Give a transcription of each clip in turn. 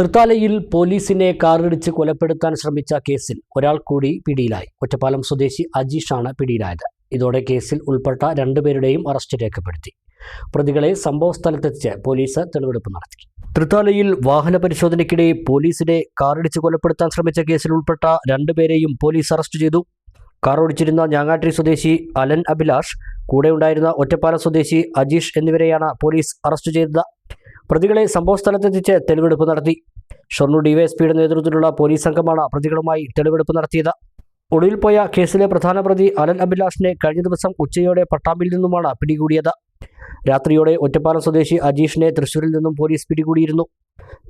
തൃത്താലയിൽ പോലീസിനെ കാറിടിച്ച് കൊലപ്പെടുത്താൻ ശ്രമിച്ച കേസിൽ ഒരാൾ കൂടി പിടിയിലായി. ഒറ്റപ്പാലം സ്വദേശി അജീഷാണ് പിടിയിലായത്. ഇതോടെ കേസിൽ ഉൾപ്പെട്ട രണ്ടുപേരുടെയും അറസ്റ്റ് രേഖപ്പെടുത്തി. പ്രതികളെ സംഭവ സ്ഥലത്തെത്തിച്ച് പോലീസ് തെളിവെടുപ്പ് നടത്തി. തൃത്താലയിൽ വാഹന പരിശോധനയ്ക്കിടെ പോലീസിനെ കാറിടിച്ച് കൊലപ്പെടുത്താൻ ശ്രമിച്ച കേസിൽ ഉൾപ്പെട്ട രണ്ടുപേരെയും പോലീസ് അറസ്റ്റ് ചെയ്തു. കാർ ഓടിച്ചിരുന്ന ഞാങ്ങാട്ടി സ്വദേശി അലൻ അഭിലാഷ് കൂടെ ഉണ്ടായിരുന്ന ഒറ്റപ്പാലം സ്വദേശി അജീഷ് എന്നിവരെയാണ് പോലീസ് അറസ്റ്റ് ചെയ്തത്. പ്രതികളെ സംഭവസ്ഥലത്തെത്തിച്ച് തെളിവെടുപ്പ് നടത്തി. ഷൊർണൂർ ഡിവൈഎസ്പിയുടെ നേതൃത്വത്തിലുള്ള പോലീസ് സംഘമാണ് പ്രതികളുമായി തെളിവെടുപ്പ് നടത്തിയത്. ഒളിവിൽ പോയ കേസിലെ പ്രധാന പ്രതി അലൻ അഭിലാഷിനെ കഴിഞ്ഞ ദിവസം ഉച്ചയോടെ പട്ടാമ്പിൽ നിന്നുമാണ് പിടികൂടിയത്. രാത്രിയോടെ ഒറ്റപ്പാലം സ്വദേശി അജീഷിനെ തൃശൂരിൽ നിന്നും പോലീസ് പിടികൂടിയിരുന്നു.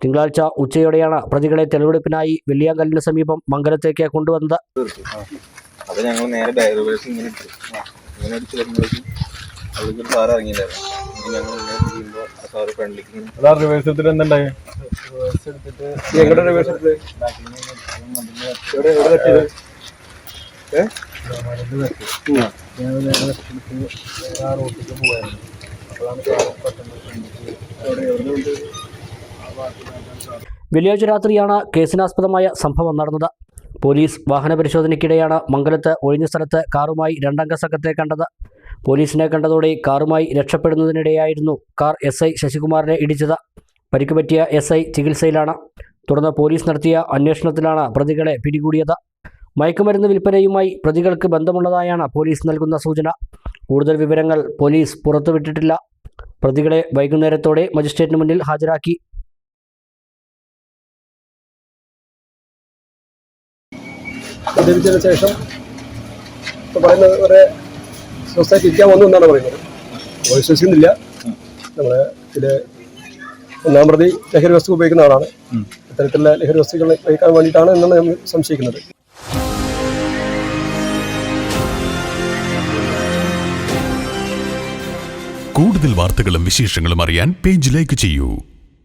തിങ്കളാഴ്ച ഉച്ചയോടെയാണ് പ്രതികളെ തെളിവെടുപ്പിനായി വെള്ളിയാങ്കല്ലിന് സമീപം മംഗലത്തേക്ക് കൊണ്ടുവന്നത്. നേരെ അവിടേക്ക് ഒരു സാറ് ഇറങ്ങിയിട്ടുണ്ടായിരുന്നു ഇങ്ങനെ ഞങ്ങൾ ഇങ്ങനെ ചെയ്യുമ്പോൾ ആ സാറ് ഫ്രണ്ടിലേക്ക് ഇങ്ങനെ അതാ റിവേഴ്സ് എടുത്തിട്ട് എന്തുണ്ടായി റിവേഴ്സ് എടുത്തിട്ട് എങ്ങോട്ടാ റിവേഴ്സ് എടുത്തത്? എവിടെ എവിടെ തട്ടിയത് വെള്ളിയാഴ്ച രാത്രിയാണ് കേസിനാസ്പദമായ സംഭവം നടന്നത്. പോലീസ് വാഹന പരിശോധനയ്ക്കിടെയാണ് മംഗലത്ത് ഒഴിഞ്ഞ സ്ഥലത്ത് കാറുമായി രണ്ടംഗ സംഘത്തെ കണ്ടത്. പോലീസിനെ കണ്ടതോടെ കാറുമായി രക്ഷപ്പെടുന്നതിനിടെയായിരുന്നു കാർ എസ് ഐ ശശികുമാറിനെ ഇടിച്ചത്. പരിക്ക് പറ്റിയ എസ് ഐ ചികിത്സയിലാണ്. തുടർന്ന് പോലീസ് നടത്തിയ അന്വേഷണത്തിലാണ് പ്രതികളെ പിടികൂടിയത്. മയക്കുമരുന്ന് വിൽപ്പനയുമായി പ്രതികൾക്ക് ബന്ധമുള്ളതായാണ് പോലീസ് നൽകുന്ന സൂചന. കൂടുതൽ വിവരങ്ങൾ പോലീസ് പുറത്തുവിട്ടിട്ടില്ല. പ്രതികളെ വൈകുന്നേരത്തോടെ മജിസ്ട്രേറ്റിന് മുന്നിൽ ഹാജരാക്കി. ശേഷം പറയുന്നത് ഒരു സൊസൈറ്റി ഇരിക്കാൻ വന്നു എന്നാണ് പറയുന്നത്. നമ്മൾ വിശ്വസിക്കുന്നില്ല നമ്മളെ ഇതിൽ ഒന്നാം പ്രതി ലഹരി വസ്തു ഉപയോഗിക്കുന്ന ആളാണ്. ഇത്തരത്തിലുള്ള ലഹരി വസ്തുക്കൾ ഉപയോഗിക്കാൻ വേണ്ടിയിട്ടാണ് എന്നാണ് നമ്മൾ സംശയിക്കുന്നത്. കൂടുതൽ വാർത്തകളും വിശേഷങ്ങളും അറിയാൻ പേജ് ലൈക്ക് ചെയ്യൂ.